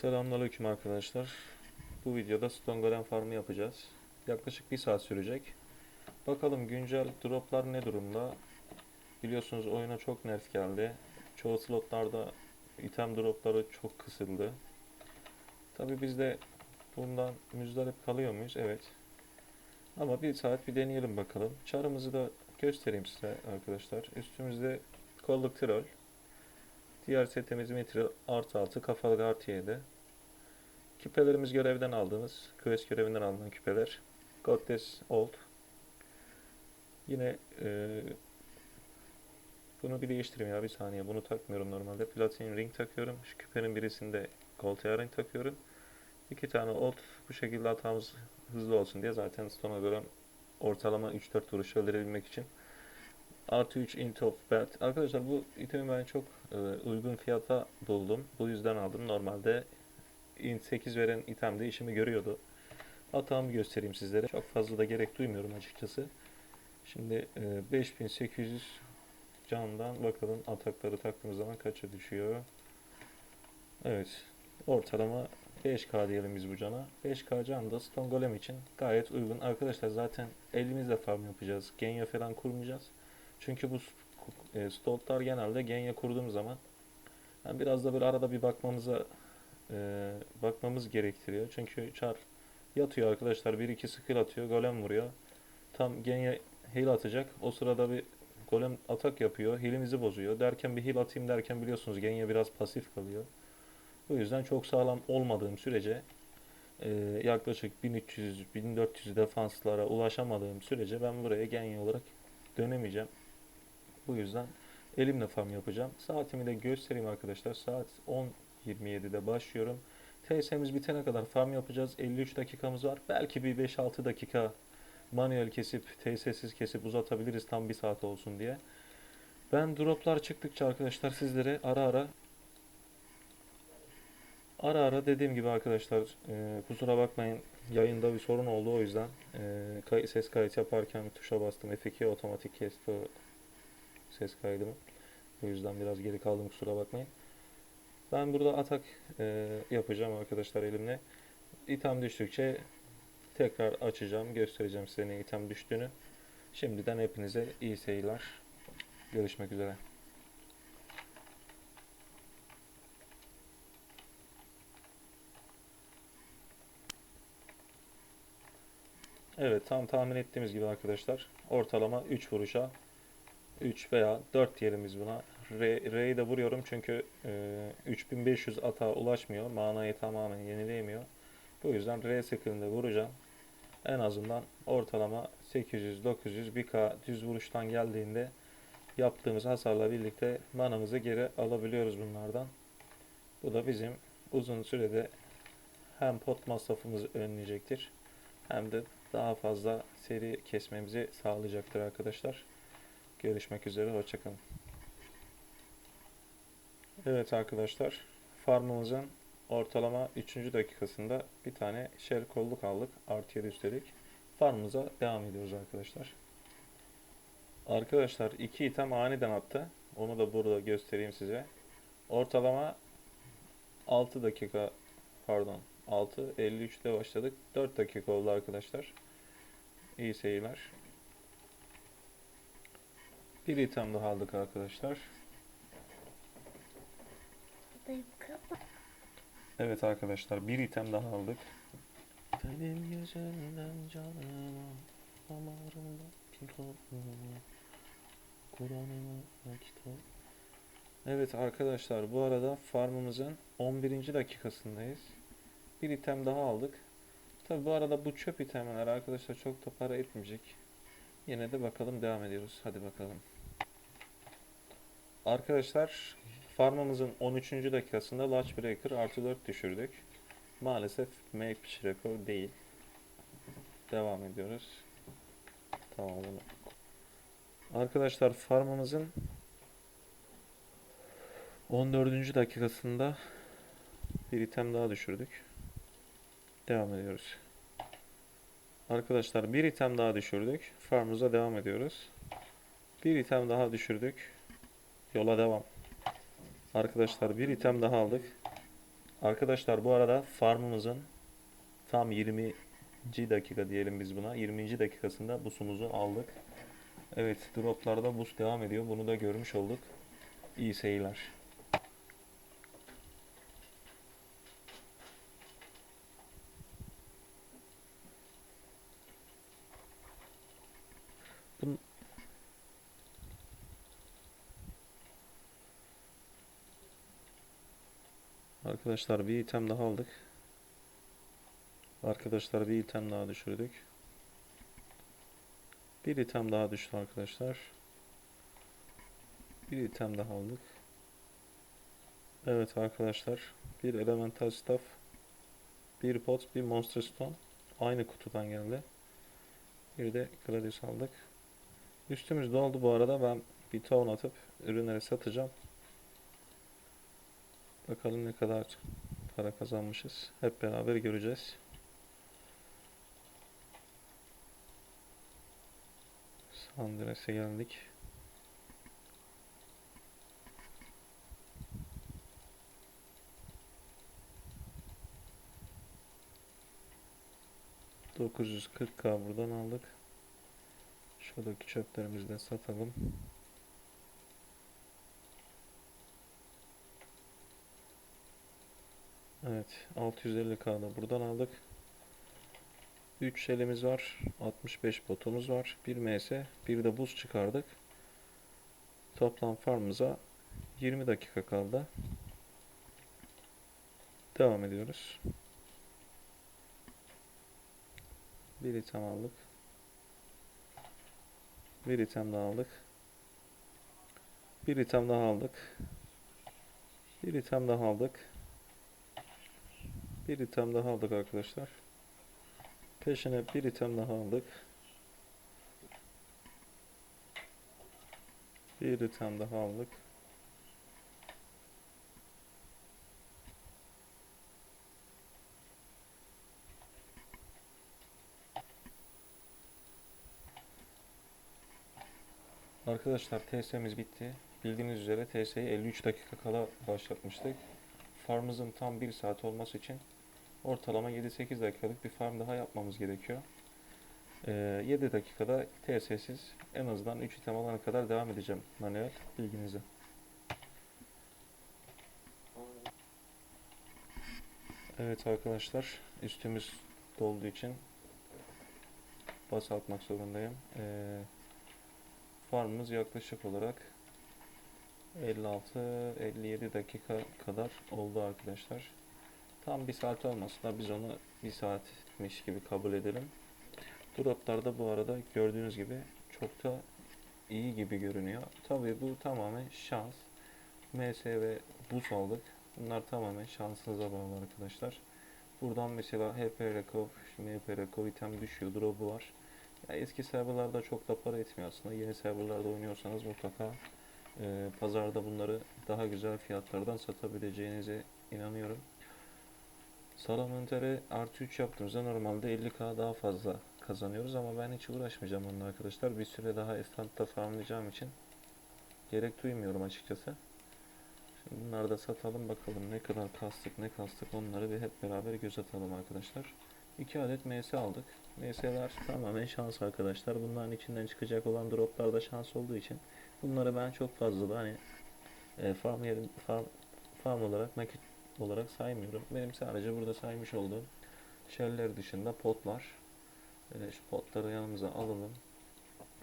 Selamünaleyküm arkadaşlar. Bu videoda Stone Golem Farmı yapacağız. Yaklaşık bir saat sürecek. Bakalım güncel droplar ne durumda? Biliyorsunuz oyuna çok nerf geldi. Çoğu slotlarda item dropları çok kısıldı. Tabi biz de bundan müzdarip kalıyor muyuz? Evet. Ama bir saat bir deneyelim bakalım. Çarımızı da göstereyim size arkadaşlar. Üstümüzde kolluk troll. Diğer setimiz metre artı altı kafalık artı yedi. Küpelerimiz görevden aldığımız, quest görevinden alınan küpeler. Goddess Old. Yine e, bunu bir değiştireyim ya bir saniye. Bunu takmıyorum normalde. Platin ring takıyorum. Şu küpenin birisinde gold ring takıyorum. İki tane old bu şekilde hatamız hızlı olsun diye zaten Stone'a göre ortalama 3-4 vuruş öldürebilmek için Artı 3 int of belt. Arkadaşlar bu itemi ben çok e, uygun fiyata buldum. Bu yüzden aldım. Normalde int 8 veren item de işimi görüyordu. Hatamı göstereyim sizlere. Çok fazla da gerek duymuyorum açıkçası. Şimdi e, 5800 candan bakalım atakları taktığımız zaman kaça düşüyor. Evet. Ortalama 5k diyelim biz bu cana. 5k can da Stone Golem için gayet uygun. Arkadaşlar zaten elimizle farm yapacağız. Genya falan kurmayacağız. Çünkü bu e, stoltlar genelde genya kurduğum zaman yani biraz da böyle arada bir bakmamıza e, bakmamız gerektiriyor. Çünkü çar yatıyor arkadaşlar. Bir iki skill atıyor. Golem vuruyor. Tam genya heal atacak. O sırada bir golem atak yapıyor. Heal'imizi bozuyor. Derken bir heal atayım derken biliyorsunuz genya biraz pasif kalıyor. Bu yüzden çok sağlam olmadığım sürece e, yaklaşık 1300-1400 defanslara ulaşamadığım sürece ben buraya genya olarak dönemeyeceğim. Bu yüzden elimle farm yapacağım. Saatimi de göstereyim arkadaşlar. Saat 10.27'de başlıyorum. TS'miz bitene kadar farm yapacağız. 53 dakikamız var. Belki bir 5-6 dakika manuel kesip, TS'siz kesip uzatabiliriz tam bir saat olsun diye. Ben droplar çıktıkça arkadaşlar sizlere ara ara ara ara dediğim gibi arkadaşlar e, kusura bakmayın yayında bir sorun oldu o yüzden e, ses kayıt yaparken tuşa bastım F2 otomatik kesti ses kaydımı. Bu yüzden biraz geri kaldım kusura bakmayın. Ben burada atak e, yapacağım arkadaşlar elimle. İtem düştükçe tekrar açacağım, göstereceğim size ne item düştüğünü. Şimdiden hepinize iyi seyirler. Görüşmek üzere. Evet tam tahmin ettiğimiz gibi arkadaşlar ortalama 3 vuruşa 3 veya 4 diyelim biz buna. R'yi de vuruyorum çünkü e, 3500 ata ulaşmıyor. Manayı tamamen yenileyemiyor. Bu yüzden R skillinde vuracağım. En azından ortalama 800, 900, 1K düz vuruştan geldiğinde yaptığımız hasarla birlikte manamızı geri alabiliyoruz bunlardan. Bu da bizim uzun sürede hem pot masrafımızı önleyecektir hem de daha fazla seri kesmemizi sağlayacaktır arkadaşlar. Görüşmek üzere, hoşçakalın. Evet arkadaşlar, farmımızın ortalama 3. dakikasında bir tane şer kolluk aldık. Artı 7 üstelik. Farmımıza devam ediyoruz arkadaşlar. Arkadaşlar iki item aniden attı. Onu da burada göstereyim size. Ortalama 6 dakika pardon 6 53'te başladık. 4 dakika oldu arkadaşlar. İyi seyirler. Bir item daha aldık arkadaşlar. Evet arkadaşlar bir item daha aldık. Benim yüzümden canıma damarımda pilotumu Kur'an'ıma kitap Evet arkadaşlar bu arada farmımızın 11. dakikasındayız. Bir item daha aldık. Tabi bu arada bu çöp itemler arkadaşlar çok da para etmeyecek. Yine de bakalım devam ediyoruz. Hadi bakalım. Arkadaşlar farmımızın 13. dakikasında Latch Breaker artı 4 düşürdük. Maalesef match rekor değil. Devam ediyoruz. Tamam bunu. Arkadaşlar farmımızın 14. dakikasında bir item daha düşürdük. Devam ediyoruz. Arkadaşlar bir item daha düşürdük. Farmımıza devam ediyoruz. Bir item daha düşürdük. Yola devam. Arkadaşlar bir item daha aldık. Arkadaşlar bu arada farmımızın tam 20. dakika diyelim biz buna. 20. dakikasında busumuzu aldık. Evet droplarda bus devam ediyor. Bunu da görmüş olduk. İyi seyirler. Bun- Arkadaşlar bir item daha aldık. Arkadaşlar bir item daha düşürdük. Bir item daha düştü arkadaşlar. Bir item daha aldık. Evet arkadaşlar. Bir elemental staff. Bir pot, bir monster stone. Aynı kutudan geldi. Bir de Gladius aldık. Üstümüz doldu bu arada. Ben bir ton atıp ürünleri satacağım. Bakalım ne kadar para kazanmışız. Hep beraber göreceğiz. Sandres'e geldik. ...940k buradan aldık. Şuradaki çöplerimizi de satalım. Evet 650k da buradan aldık. 3 şelimiz var. 65 botumuz var. 1 ms, bir de buz çıkardık. Toplam farmımıza 20 dakika kaldı. Devam ediyoruz. Bir item aldık. Bir item daha aldık. Bir item daha aldık. Bir item daha aldık. Bir item daha aldık arkadaşlar. Peşine bir item daha aldık. Bir item daha aldık. Arkadaşlar TS'miz bitti. Bildiğiniz üzere TS'yi 53 dakika kala başlatmıştık. Farmımızın tam 1 saat olması için ortalama 7-8 dakikalık bir farm daha yapmamız gerekiyor. Ee, 7 dakikada TS'siz en azından 3 item alana kadar devam edeceğim manuel bilginize. Evet arkadaşlar üstümüz dolduğu için bas atmak zorundayım. Ee, farmımız yaklaşık olarak 56-57 dakika kadar oldu arkadaşlar. Tam bir saat olmasa da biz onu bir saatmiş gibi kabul edelim. Droplarda bu arada gördüğünüz gibi çok da iyi gibi görünüyor. Tabii bu tamamen şans. MS ve buz aldık. Bunlar tamamen şansınıza bağlı arkadaşlar. Buradan mesela HP Rekov, MP Rekov item düşüyor. Drop'u var. Ya eski serverlarda çok da para etmiyor aslında. Yeni serverlarda oynuyorsanız mutlaka e, pazarda bunları daha güzel fiyatlardan satabileceğinize inanıyorum. Salamanter'e artı 3 yaptığımızda normalde 50k daha fazla kazanıyoruz ama ben hiç uğraşmayacağım onunla arkadaşlar. Bir süre daha Esfant'ta farmlayacağım için gerek duymuyorum açıkçası. Şimdi bunları da satalım bakalım ne kadar kastık ne kastık onları bir hep beraber göz atalım arkadaşlar. 2 adet MS aldık. MS'ler tamamen şans arkadaşlar. Bunların içinden çıkacak olan droplar da şans olduğu için bunları ben çok fazla da hani e, farm, yerim, farm, farm olarak nakit olarak saymıyorum. Benim sadece burada saymış olduğum shell'ler dışında potlar. E, şu potları yanımıza alalım.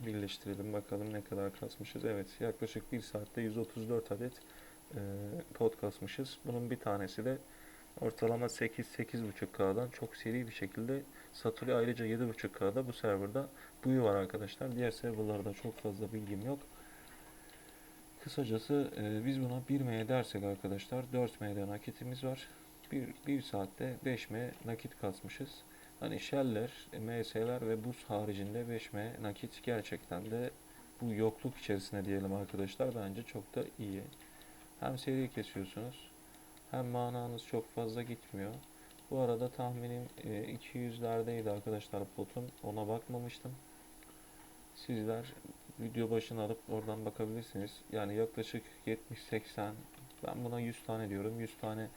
Birleştirelim bakalım ne kadar kasmışız. Evet yaklaşık 1 saatte 134 adet e, pot kasmışız. Bunun bir tanesi de ortalama 8-8.5K'dan çok seri bir şekilde satılıyor. Ayrıca 7.5K'da bu serverda buyu var arkadaşlar. Diğer serverlarda çok fazla bilgim yok. Kısacası e, biz buna 1M dersek arkadaşlar 4M'de nakitimiz var. 1, 1 saatte 5M nakit kasmışız. Hani shell'ler, MS'ler ve buz haricinde 5M nakit gerçekten de bu yokluk içerisinde diyelim arkadaşlar bence çok da iyi. Hem seri kesiyorsunuz hem mananız çok fazla gitmiyor. Bu arada tahminim e, 200'lerdeydi arkadaşlar potum. Ona bakmamıştım. Sizler video başına alıp oradan bakabilirsiniz. Yani yaklaşık 70-80 ben buna 100 tane diyorum. 100 tane